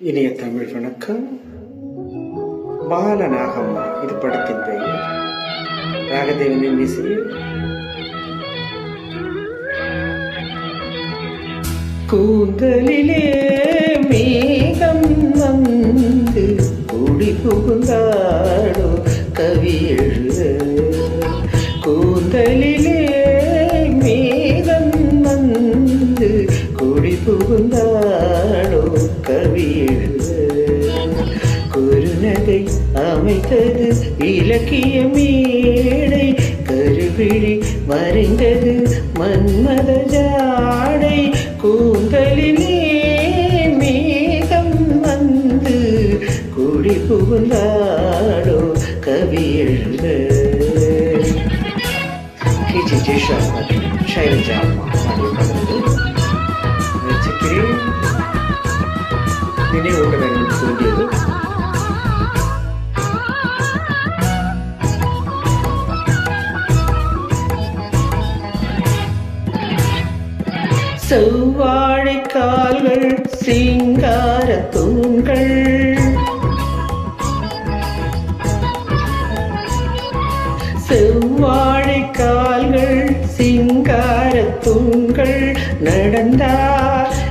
இனிய தமிழ் வணக்கம். பாலநாகம் இது படத்தின் பெயர் ராகதேவனின் இசையில் கூந்தலிலே மேகம் வந்து குடி புகுந்தாடோ கவியல் குறுநகை அமைத்தது இலக்கிய மேடை கருவிழி மறைந்தது மன்மத ஜாடை கூந்தலிலே மேகம் வந்து குடி புகுந்தாடோ கவி எழுத கீச்சி ஜேஷா ஷைலஜா நினைவூட்ட வேண்டும் தோன்றியது. செவ்வாழை கால்கள் சிங்கார தூண்கள். செவ்வாழை கால்கள் சிங்கார தூண்கள். நடந்தா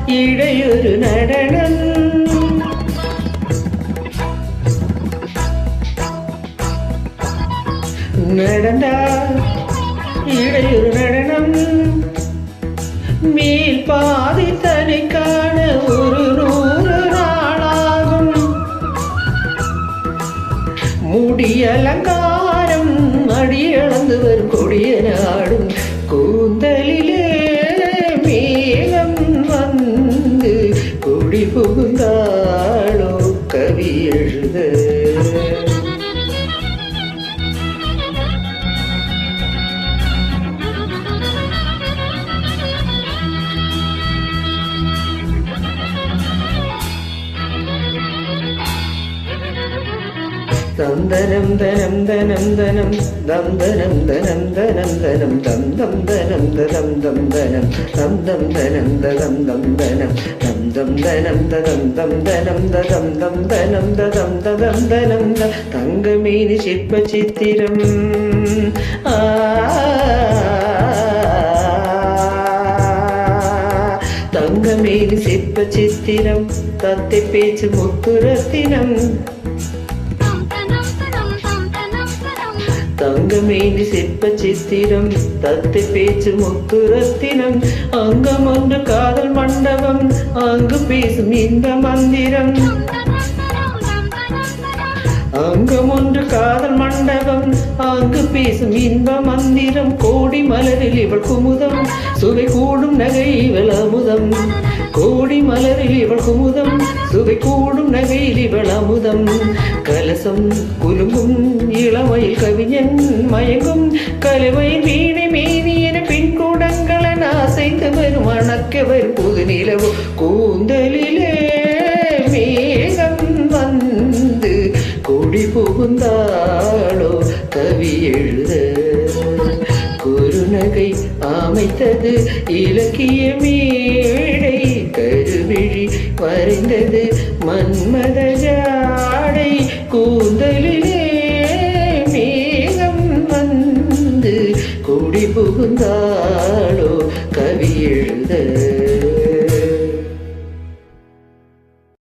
இடையொரு நடனம். நடந்தா அலங்காரம் அடியளந்து வரும் கொடிய நாடும் கூந்தலிலே மேகம் வந்து கொடி புகுந்தாளோ கவி எழுத. തന്തനം തനം തനം തനം തന്തനം തനം തനം തനം തന്തം തനം തതം തം തനം തന്തം തനം തതം തം തനം തന്തം തനം തങ്കമീന് ശില്പചിത്തിരം ആ തങ്കമേലി മുത്തുരത്തിനം தங்கமேனி சிற்ப சித்திரம் தத்தை பேச்சு முத்துரத்தினம் தங்கமேனி பேச்சு முத்துரத்தினம் அங்கம் ஒன்று காதல் மண்டபம் அங்கு பேசும் இந்த மந்திரம். அங்கம் ஒன்று காதல் மண்டபம் அங்கு பேசும் இன்ப மந்திரம். கோடி மலரில் இவள் குமுதம் சுவை கூடும் நகை இவள் அமுதம். கோடி மலரில் இவள் குமுதம் சுவை இவளமுதம் கலசம் குலுங்கும் இளமையில் கவிஞன் மயங்கும் கலவை வீணை மேனி என பின் கூடங்களன் அசைந்து வரும் அணக்க வரும் புது நிலவு கூந்தலிலே மேகம் வந்து கொடி புகுந்தாளோ கவி எழுத. குறுநகை அமைத்தது இலக்கிய மேடை கருவிழி வரைந்தது மன்மத புகுந்தாளோ கவி எழுத